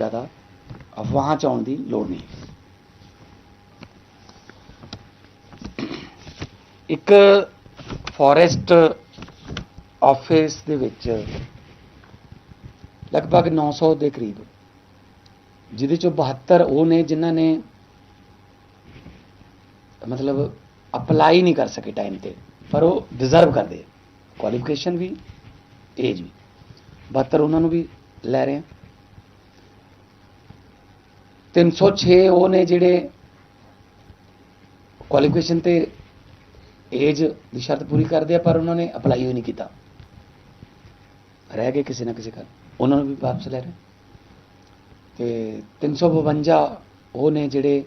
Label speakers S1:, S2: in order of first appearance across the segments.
S1: ਜ਼ਿਆਦਾ ਅਫਵਾਹਾਂ ਚ ਆਉਣ ਦੀ ਲੋੜ ਨਹੀਂ। ਇੱਕ ਫੋਰੈਸਟ ਆਫਿਸ ਦੇ ਵਿੱਚ ਲਗਭਗ 900 ਦੇ ਕਰੀਬ, ਜਿਹਦੇ ਚੋਂ 72 ਉਹ ਨੇ ਜਿਨ੍ਹਾਂ ਨੇ ਮਤਲਬ ਅਪਲਾਈ ਨਹੀਂ ਕਰ ਸਕੇ ਟਾਈਮ ਤੇ, ਪਰ ਉਹ ਡਿਜ਼ਰਵ ਕਰਦੇ ਕੁਆਲੀਫਿਕੇਸ਼ਨ ਵੀ ਏਜ ਵੀ। 72 ਉਹਨਾਂ ਨੂੰ ਵੀ ਲੈ ਰਹੇ ਆ। 306 ਉਹ ਨੇ ਜਿਹੜੇ ਕੁਆਲੀਫਿਕੇਸ਼ਨ ਤੇ ਏਜ ਦੀ ਸ਼ਰਤ ਪੂਰੀ ਕਰਦੇ ਆ, ਪਰ ਉਹਨਾਂ ਨੇ ਅਪਲਾਈ ਹੀ ਨਹੀਂ ਕੀਤਾ। ਰਹਿ ਗਏ ਕਿਸੇ ਨਾ ਕਿਸੇ ਕਾਰਨ ਉਹਨਾਂ ਨੂੰ ਵੀ ਵਾਪਸ ਲੈ ਰਹੇ। ਤੇ 352 ਉਹ ਨੇ ਜਿਹੜੇ,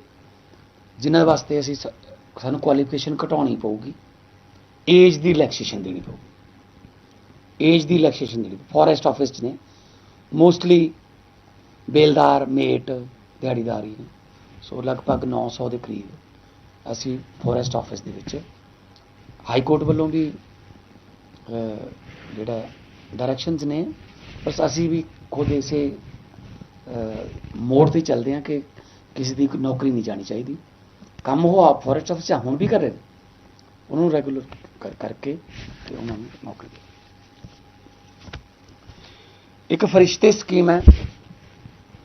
S1: ਜਿਨ੍ਹਾਂ ਵਾਸਤੇ ਅਸੀਂ ਸ- ਸਾਨੂੰ ਕੁਆਲੀਫਿਕੇਸ਼ਨ ਘਟਾਉਣੀ ਪਊਗੀ ਏਜ ਦੀ ਰਿਲੈਕਸੇਸ਼ਨ ਦੇਣੀ ਪਊਗੀ। ਏਜ ਦੀ ਰਿਲੈਕਸੇਸ਼ਨ ਦੇਣੀ ਫੋਰੈਸਟ ਆਫਿਸ 'ਚ ਨੇ। ਮੋਸਟਲੀ ਬੇਲਦਾਰ, ਮੇਟ ਦਿਹਾੜੀਦਾਰ ਹੀ ਨੇ। ਸੋ ਲਗਭਗ 900 ਦੇ ਕਰੀਬ ਅਸੀਂ ਫੋਰੈਸਟ ਆਫਿਸ ਦੇ ਵਿੱਚ ਹਾਈ ਕੋਰਟ ਵੱਲੋਂ ਵੀ ਜਿਹੜਾ ਡਾਇਰੈਕਸ਼ਨਸ ਨੇ। ਬਸ ਅਸੀਂ ਵੀ ਖੁਦ ਇਸੇ ਮੋੜ ਤੇ ਚੱਲਦੇ ਹਾਂ ਕਿ ਕਿਸੇ ਦੀ ਨੌਕਰੀ ਨਹੀਂ ਜਾਣੀ ਚਾਹੀਦੀ। ਕੰਮ ਉਹ ਆਪ ਫੋਰੈਸਟ ਆਫਿਸ 'ਚ ਹੁਣ ਵੀ ਕਰ ਰਹੇ ਨੇ। ਉਹਨਾਂ ਨੂੰ ਰੈਗੂਲਰ ਕਰ, ਕਰਕੇ ਤੇ ਉਹਨਾਂ ਨੂੰ ਨੌਕਰੀ ਦੇ। ਇੱਕ ਫਰਿਸ਼ਤੇ ਸਕੀਮ ਹੈ।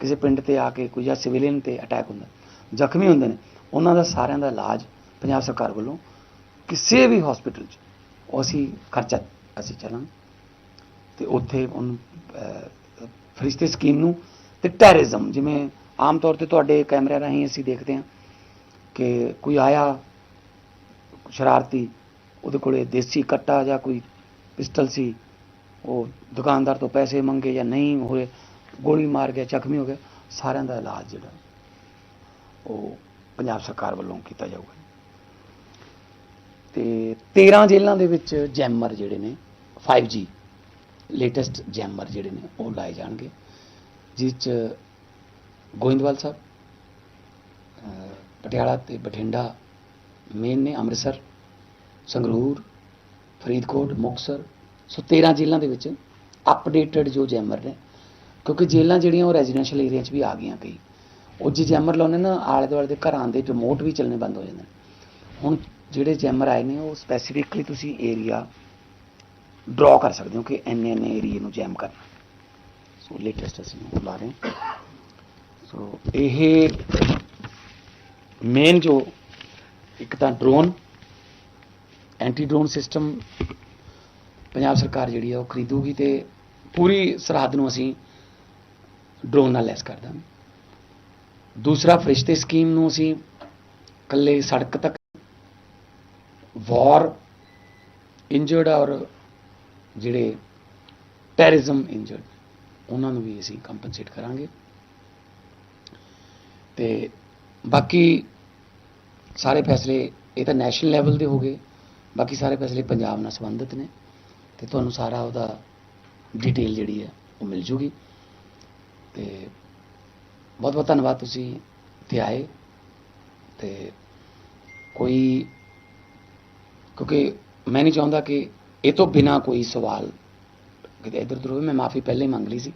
S1: ਕਿਸੇ ਪਿੰਡ ਤੇ ਆ ਕੇ ਕੋਈ ਜਾਂ ਸਿਵਿਲੀਅਨ ਤੇ ਅਟੈਕ ਹੁੰਦਾ ਜ਼ਖਮੀ ਹੁੰਦੇ ਨੇ ਉਹਨਾਂ ਦਾ ਸਾਰਿਆਂ ਦਾ ਇਲਾਜ ਪੰਜਾਬ ਸਰਕਾਰ ਵੱਲੋਂ ਕਿਸੇ ਵੀ ਹਸਪੀਟਲ 'ਚ ਉਹ ਅਸੀਂ ਖਰਚਾ ਅਸੀਂ ਚੱਲਾਂਗੇ। ਤੇ ਉੱਥੇ ਉਹਨੂੰ ਅਹ, ਫਰਿਸ਼ਤੇ ਸਕੀਮ ਨੂੰ ਤੇ ਟੈਰਰਿਜ਼ਮ ਜਿਵੇਂ ਆਮ ਤੌਰ ਤੇ ਤੁਹਾਡੇ ਕੈਮਰੇ ਰਾਹੀਂ ਅਸੀਂ ਦੇਖਦੇ ਹਾਂ ਕਿ ਕੋਈ ਆਇਆ ਸ਼ਰਾਰਤੀ ਉਹਦੇ ਕੋਲੇ ਦੇਸੀ ਕੱਟਾ ਜਾਂ ਕੋਈ ਪਿਸਟਲ ਸੀ ਉਹ ਦੁਕਾਨਦਾਰ ਤੋਂ ਪੈਸੇ ਮੰਗੇ ਜਾਂ ਨਹੀਂ ਹੋਏ ਗੋਲੀ ਮਾਰ ਗਿਆ, ਜ਼ਖਮੀ ਹੋ ਗਿਆ। ਸਾਰਿਆਂ ਦਾ ਇਲਾਜ ਜਿਹੜਾ, ਉਹ ਪੰਜਾਬ ਸਰਕਾਰ ਵੱਲੋਂ ਕੀਤਾ ਜਾਊਗਾ। ਤੇ 13 ਜੇਲ੍ਹਾਂ ਦੇ ਵਿੱਚ ਜੈਮਰ ਜਿਹੜੇ ਨੇ 5G ਲੇਟੈਸਟ ਜੈਮਰ ਜਿਹੜੇ ਨੇ, ਉਹ ਲਾਏ ਜਾਣਗੇ, ਜਿਸ ਚ ਗੋਇੰਦਵਾਲ ਸਾਹਿਬ ਪਟਿਆਲਾ ਤੇ ਬਠਿੰਡਾ, ਮੇਨ ਨੇ ਅੰਮ੍ਰਿਤਸਰ, ਸੰਗਰੂਰ, ਫਰੀਦਕੋਟ, ਮੁਕਤਸਰ। ਸੋ 13 ਜ਼ਿਲ੍ਹਿਆਂ ਦੇ ਵਿੱਚ ਅਪਡੇਟਡ ਜੋ ਜੈਮਰ ਨੇ ਕਿਉਂਕਿ ਜੇਲ੍ਹਾਂ ਜਿਹੜੀਆਂ ਉਹ ਰੈਜ਼ੀਡੈਂਸ਼ੀਅਲ ਏਰੀਆ 'ਚ ਵੀ ਆ ਗਈਆਂ ਕਈ। ਉਹ ਜੇ ਜੈਮਰ ਲਾਉਂਦੇ ਨਾ, ਆਲੇ ਦੁਆਲੇ ਦੇ ਘਰਾਂ ਦੇ ਰਿਮੋਟ ਵੀ ਚੱਲਣੇ ਬੰਦ ਹੋ ਜਾਂਦੇ ਨੇ। ਹੁਣ ਜਿਹੜੇ ਜੈਮਰ ਆਏ ਨੇ, ਉਹ ਸਪੈਸੀਫਿਕਲੀ ਤੁਸੀਂ ਏਰੀਆ ਡਰਾ ਕਰ ਸਕਦੇ ਹੋ ਕਿ ਇੰਨੇ ਇੰਨੇ ਏਰੀਏ ਨੂੰ ਜੈਮ ਕਰਨਾ। ਸੋ ਲੇਟੈਸਟ ਅਸੀਂ ਉਹ ਲਾ ਰਹੇ ਹਾਂ। ਸੋ ਇਹ ਮੇਨ ਜੋ ਇੱਕ ਤਾਂ drone anti drone system Punjab ਸਰਕਾਰ ਜਿਹੜੀ ਆ ਉਹ ਖਰੀਦੂਗੀ ਤੇ ਪੂਰੀ ਸਰਹੱਦ ਨੂੰ ਅਸੀਂ ਡਰੋਨ ਨਾਲ ਲੈਸ ਕਰ ਦਾਂਗੇ। ਦੂਸਰਾ, ਫਰਿਸ਼ਤੇ ਸਕੀਮ ਨੂੰ ਅਸੀਂ ਕੱਲੇ ਸੜਕ ਤੱਕ ਵਾਰ ਇੰਜਰਡ ਔਰ ਜਿਹੜੇ ਟੈਰਰਿਜ਼ਮ ਇੰਜਰਡ ਉਹਨਾਂ ਨੂੰ ਵੀ ਅਸੀਂ ਕੰਪਨਸੇਟ ਕਰਾਂਗੇ। ਤੇ ਬਾਕੀ ਸਾਰੇ ਫੈਸਲੇ, ਇਹ ਤਾਂ ਨੈਸ਼ਨਲ ਲੈਵਲ ਦੇ ਹੋ ਗਏ। ਬਾਕੀ ਸਾਰੇ ਫੈਸਲੇ ਪੰਜਾਬ ਨਾਲ ਸੰਬੰਧਿਤ ਨੇ। ਤੇ ਤੁਹਾਨੂੰ ਸਾਰਾ ਉਹਦਾ ਡਿਟੇਲ ਜਿਹੜੀ ਹੈ, ਉਹ ਮਿਲ ਜੂਗੀ। ਤੇ ਬਹੁਤ ਬਹੁਤ ਧੰਨਵਾਦ ਤੁਸੀਂ ਇੱਥੇ ਆਏ ਤੇ ਕੋਈ, ਕਿਉਂਕਿ ਮੈਂ ਨਹੀਂ ਚਾਹੁੰਦਾ ਕਿ ਇਹ ਤੋਂ ਬਿਨਾ ਕੋਈ ਸਵਾਲ ਕਿਤੇ ਇੱਧਰ ਉੱਧਰ ਹੋਵੇ। ਮੈਂ ਮਾਫੀ ਪਹਿਲਾਂ ਹੀ ਮੰਗ ਲਈ ਸੀ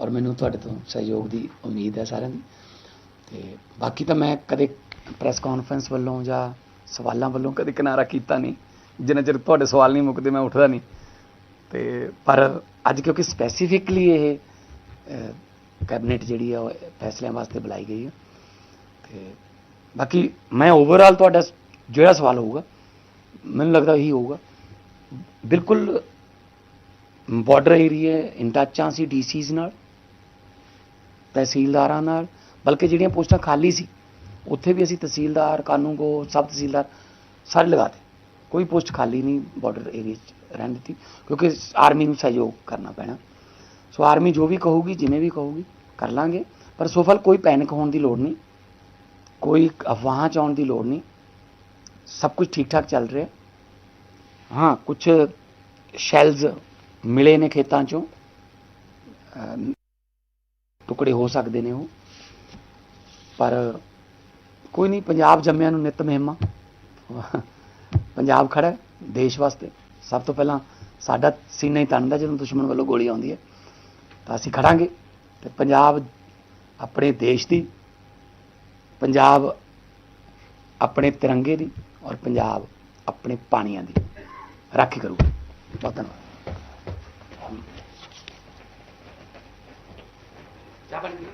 S1: ਔਰ ਮੈਨੂੰ ਤੁਹਾਡੇ ਤੋਂ ਸਹਿਯੋਗ ਦੀ ਉਮੀਦ ਹੈ ਸਾਰਿਆਂ ਦੀ। ਤੇ ਬਾਕੀ ਤਾਂ ਮੈਂ ਕਦੇ ਪ੍ਰੈਸ ਕਾਨਫਰੰਸ ਵੱਲੋਂ ਜਾਂ ਸਵਾਲਾਂ ਵੱਲੋਂ ਕਦੇ ਕਿਨਾਰਾ ਕੀਤਾ ਨਹੀਂ। ਜਿੰਨਾ ਚਿਰ ਤੁਹਾਡੇ ਸਵਾਲ ਨਹੀਂ ਮੁੱਕਦੇ, ਮੈਂ ਉੱਠਦਾ ਨਹੀਂ। ਤੇ ਪਰ ਅੱਜ ਕਿਉਂਕਿ ਸਪੈਸੀਫਿਕਲੀ ਇਹ ਕੈਬਨਿਟ ਜਿਹੜੀ ਆ ਉਹ ਫੈਸਲਿਆਂ ਵਾਸਤੇ ਬੁਲਾਈ ਗਈ ਹੈ ਤੇ ਬਾਕੀ ਮੈਂ ਓਵਰਆਲ ਤੁਹਾਡਾ ਜਿਹੜਾ ਸਵਾਲ ਹੋਊਗਾ, ਮੈਨੂੰ ਲੱਗਦਾ ਇਹੀ ਹੋਊਗਾ। ਬਿਲਕੁਲ ਬਾਰਡਰ ਏਰੀਆ ਇਨ ਟੱਚ ਆ ਸੀ ਡੀਸੀਜ਼ ਨਾਲ, ਤਹਿਸੀਲਦਾਰਾਂ ਨਾਲ, ਬਲਕਿ ਜਿਹੜੀਆਂ ਪੋਸਟਾਂ ਖਾਲੀ ਸੀ, ਉੱਥੇ ਵੀ ਅਸੀਂ ਤਹਿਸੀਲਦਾਰ, ਕਾਨੂੰਗੋ, ਸਬ ਤਹਿਸੀਲਦਾਰ ਸਾਰੇ ਲਗਾਤੇ ਕੋਈ ਪੋਸਟ ਖਾਲੀ ਨਹੀਂ ਬਾਰਡਰ ਏਰੀਆ 'ਚ ਰਹਿਣ ਦਿੱਤੀ, ਕਿਉਂਕਿ ਆਰਮੀ ਨੂੰ ਸਹਿਯੋਗ ਕਰਨਾ ਪੈਣਾ। ਸੋ ਆਰਮੀ ਜੋ ਵੀ ਕਹੂਗੀ, ਜਿਵੇਂ ਵੀ ਕਹੂਗੀ, ਕਰ ਲਾਂਗੇ। ਪਰ ਸੋਫਲ ਕੋਈ ਪੈਨਿਕ ਹੋਣ ਦੀ ਲੋੜ ਨਹੀਂ। ਕੋਈ ਅਫਵਾਹਾਂ ਚ ਆਉਣ ਦੀ ਲੋੜ ਨਹੀਂ। ਸਭ ਕੁਝ ਠੀਕ ਠਾਕ ਚੱਲ ਰਿਹਾ। ਹਾਂ ਕੁਝ ਸ਼ੈਲਸ ਮਿਲੇ ਨੇ ਖੇਤਾਂ ਚੋਂ। ਟੁਕੜੇ ਹੋ ਸਕਦੇ ਨੇ ਉਹ। ਪਰ ਕੋਈ ਨਹੀਂ, ਪੰਜਾਬ ਜੰਮਿਆਂ ਨੂੰ ਨਿਤ ਮਹਿਮਾ। ਪੰਜਾਬ ਖੜਾ ਦੇਸ਼ ਵਾਸਤੇ। ਸਭ ਤੋਂ ਪਹਿਲਾਂ ਸਾਡਾ ਸੀਨਾ ਹੀ ਤਣਦਾ ਜਦੋਂ ਦੁਸ਼ਮਣ ਵੱਲੋਂ ਗੋਲੀ ਆਉਂਦੀ ਹੈ। ਤਾਂ ਅਸੀਂ ਖੜਾਂਗੇ ਤੇ ਪੰਜਾਬ ਆਪਣੇ ਦੇਸ਼ ਦੀ, ਪੰਜਾਬ ਆਪਣੇ ਤਿਰੰਗੇ ਦੀ ਔਰ ਪੰਜਾਬ ਆਪਣੇ ਪਾਣੀਆਂ ਦੀ। ਰਾਖੀ ਕਰੂਗਾ ਬਹੁਤ ਧੰਨਵਾਦ। ਚਾਹ ਬਣ ਗਈ।